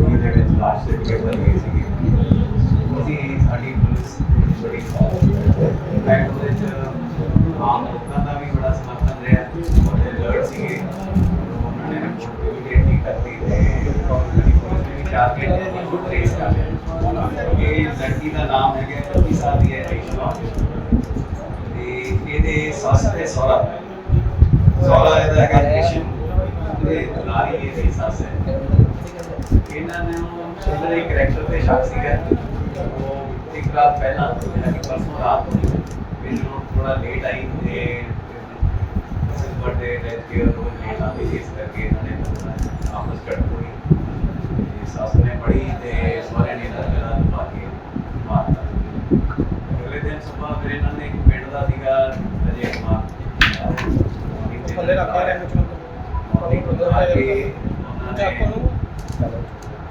ਉਹਦੇ ਵਿੱਚ last certificate ਬਣ ਗਈ ਸੀ ਉਹਦੀ ਸਾਡੀ ਪੁਲਿਸ ਬੜੀ ਮੈਂ ਉਹਦੇ ਚ ਆਮ ਲੋਕਾਂ ਦਾ ਵੀ ਬੜਾ ਸਮਰਥਨ ਰਿਹਾ। ਉਹਦੇ ਅਲਰਟ ਸੀਗੇ। ਉਹਨਾਂ ਨੇ ਰਿਪੋਰਟ ਵੀ ਕਰਤੀ ਤੇ ਸਾਡੀ ਪੁਲਿਸ ਨੇ ਵੀ ਚਾਰ ਘੰਟੇ ਦੀ ਫੁੱਟ ਰੇਸ ਕਰ ਲਿਆ ਇਹ ਲੜਕੀ ਦਾ ਨਾਮ ਹੈਗਾ 25 ਸਾਲ ਦੀ ਹੈ, ਰੇਸ਼ਮਾ। ਤੇ ਇਹਦੇ ਸੱਸ ਤੇ ਸਹੁਰਾ। ਸਹੁਰਾ ਇਹਦਾ ਹੈਗਾ ਕ੍ਰਿਸ਼ਨ। ਤੇ ਨਾਰੀ ਇਹਦੀ ਸੱਸ ਹੈ। ਇਹਨਾਂ ਨੇ ਇਹਨਾਂ ਦੇ ਕਰੈਕਟਰ ਤੇ ਸ਼ੱਕ ਸੀਗਾ। ਉਹ ਇੱਕ ਰਾਤ ਪਹਿਲਾਂ ਜਿਹੜਾ ਕਿ ਪਰਸੋਂ ਰਾਤ ਮੈਨੂੰ ਥੋੜਾ ਲੇਟ ਆਈ ਤੇ ਬਰਥਡੇ ਲੈ ਕੇ ਉਹ ਲੇਟ ਆ ਗਈ ਇਸ ਕਰਕੇ ਇਹਨਾਂ ਨੇ ਆਪਸ ਕੱਟ ਹੋਈ ਤੇ ਸੱਸ ਨੇ ਪੜੀ ਤੇ ਸਹੁਰੇ ਨੇ ਇਹਨਾਂ ਦਾ ਦਬਾ ਕੇ ਮਾਰਤਾ। ਅਗਲੇ ਦਿਨ ਸਵੇਰ ਫਿਰ ਇਹਨਾਂ ਨੇ ਇੱਕ ਪਿੰਡ ਦਾ ਸੀਗਾ ਅਜੇ ਕੁਮਾਰ ਥੱਲੇ ਰੱਖ ਕੇ ਵਿੱਚ ਨੂੰ ਮਾਰਨਿੰਗ ਬੁਲਾ ਕੇ ਉਹਨਾਂ ਨੇ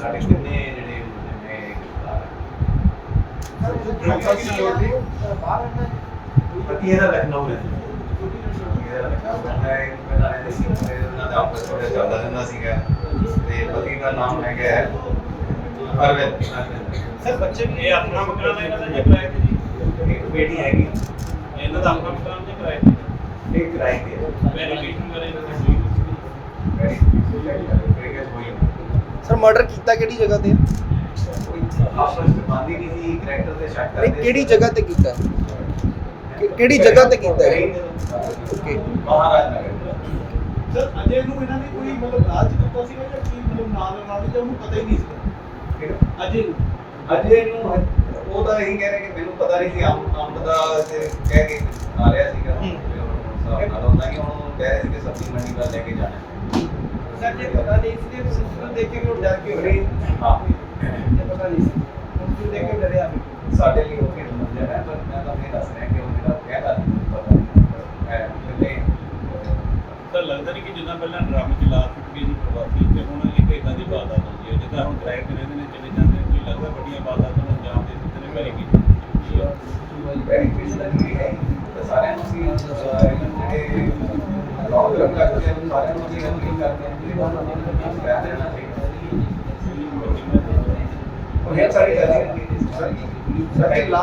ਸਾਡੇ ਕਿੰਨੇ ਜਿਹੜੇ ਨੇ ਪਤੀ ਲਖਨਊ ਇਹਦਾ ਲਖਨਊ ਰਹਿੰਦਾ ਹੈ ਪਹਿਲਾਂ ਇਹਦੇ ਆਪਸ ਵਿੱਚ ਚੱਲਦਾ ਰਹਿੰਦਾ ਸੀਗਾ। ਤੇ ਪਤੀ ਦਾ ਨਾਮ ਹੈਗਾ ਹੈ ਅਰਵਿੰਦ। ਸਰ ਬੱਚੇ ਇਹ ਆਪਣਾ ਮਕਾਨ ਹੈ ਇਹਨਾਂ ਦਾ ਜਾਂ ਕਿਰਾਏ ਤੇ ਜੀ। ਇੱਕ ਬੇਟੀ ਹੈਗੀ ਇਹਨਾਂ ਦਾ ਆਪਣਾ ਮਕਾਨ ਜਾਂ ਕਿਰਾਏ ਤੇ ਇੱਕ ਕਿਰਾਏ ਤੇ ਹੈ ਵੈਰੀਫਿਕੇਸ਼ਨ ਕਰੇ ਇਹਨਾਂ ਦੀ ਹੋਈ ਵੈਰੀ ਫ੍ਰੀਗੇਜ ਹੋਈ ਸਰ ਮਰਡਰ ਕੀਤਾ ਕਿਹੜੀ ਜਗ੍ਹਾ ਤੇ ਨਹੀਂ ਕਿਹੜੀ ਜਗ੍ਹਾ ਤੇ ਕੀਤਾ? ਕਿਹੜੀ ਜਗ੍ਹਾ ਤੇ ਕੀਤਾ ਹੈ? ਓਕੇ ਮਹਾਰਾਜ ਨਗਰ ਸਰ ਅਜੇ ਨੂੰ ਇਹਨਾਂ ਨੇ ਕੋਈ ਮਤਲਬ ਰਾਜ ਦਿੱਤਾ ਸੀਗਾ ਜਾਂ ਕੀ ਮਤਲਬ ਨਾਲ ਨਾਲ ਜਾਂ ਉਹਨੂੰ ਪਤਾ ਹੀ ਨਹੀਂ ਸੀਗਾ ਅਜੇ ਨੂੰ ਅਜੇ ਨੂੰ ਉਹ ਤਾਂ ਇਹੀ ਕਹਿ ਰਹੇ ਕਿ ਮੈਨੂੰ ਪਤਾ ਨਹੀਂ ਸੀ ਅੰਬ ਦਾ ਤੇ ਕਹਿ ਕੇ ਆ ਰਿਹਾ ਸੀਗਾ। ਨਾਲ ਹੁੰਦਾ ਕਿ ਹੁਣ ਉਹ ਕਹਿ ਰਹੇ ਸੀ ਕਿ ਸਬਜ਼ੀ ਮੰਡੀ ਵੱਲ ਲੈ ਕੇ ਜਾਣਾ। ਸਰ ਜੇ ਪਤਾ ਨਹੀਂ ਸੀ ਤੇ ਪੁਲਿਸ ਨੂੰ ਦੇਖ ਕੇ ਉਹ ਡਰ ਕੇ ਹੋ ਰਹੀ ਹਾਂ। ਜੇ ਪਤਾ ਨਹੀਂ ਸੀ ਨੂੰ ਦੇਖ ਕੇ ਡਰਿਆ ਵੀ ਸਾਡੇ ਲਈ ਉਹ ਫਿਰ ਮੰਜ਼ਰ ਹੈ ਪਰ ਮੈਂ ਤਾਂ ਇਹ ਦੱਸ ਰਿਹਾ ਕਿ ਉਹ ਜਿਹੜਾ ਕਹਿਦਾ ਨਹੀਂ ਪਤਾ ਨਹੀਂ ਹੈ ਪਹਿਲੇ ਤਾਂ ਲੱਗਦਾ ਨਹੀਂ ਕਿ ਜਿੱਦਾਂ ਪਹਿਲਾਂ ਡਰਾਮੇ 'ਚ ਲਾ ਚੁੱਕ ਗਈ ਸੀ ਪ੍ਰਵਾਸੀ ਤੇ ਹੁਣ ਇੱਕ ਇਦਾਂ ਦੀ ਬਾਤ ਹੁੰਦੀ ਹੈ ਜਿੱਦਾਂ ਹੁਣ ਕਿਰਾਏ ਤੇ ਰਹਿੰਦੇ ਨੇ ਚਲੇ ਜਾਂਦੇ ਨੇ ਕੋਈ ਲੱਗਦਾ ਵੱਡੀਆਂ ਬਾਤਾਂ ਨੂੰ ਅੰਜਾਮ ਦੇ ਦਿੱਤੇ ਨੇ ਵੈਰੀਫਿਕੇਸ਼ਨ ਵੈਰੀਫਿਕੇਸ਼ਨ ਦਾ ਜ਼ਰੂਰੀ ਹੈ ਤੇ ਸਾਰਿਆਂ ਨੂੰ ਅਹ, ਜਿਹੜੇ ਲੌਗ ਕਰਦੇ ਆ ਸਾਰਿਆਂ ਨੂੰ ਅਸੀਂ ਅਪੀਲ ਕਰਦੇ ਹਾਂ ਕਿ ਉਹਨਾਂ ਨੂੰ ਕਹਿ ਦੇਣਾ ਚਾਹੀਦਾ ਉਹ ਇਹ ਸਾਰੀ ਗੱਲ ਹੈ ਕਿ ਸਾਡੀ ਸਰ ਲਾ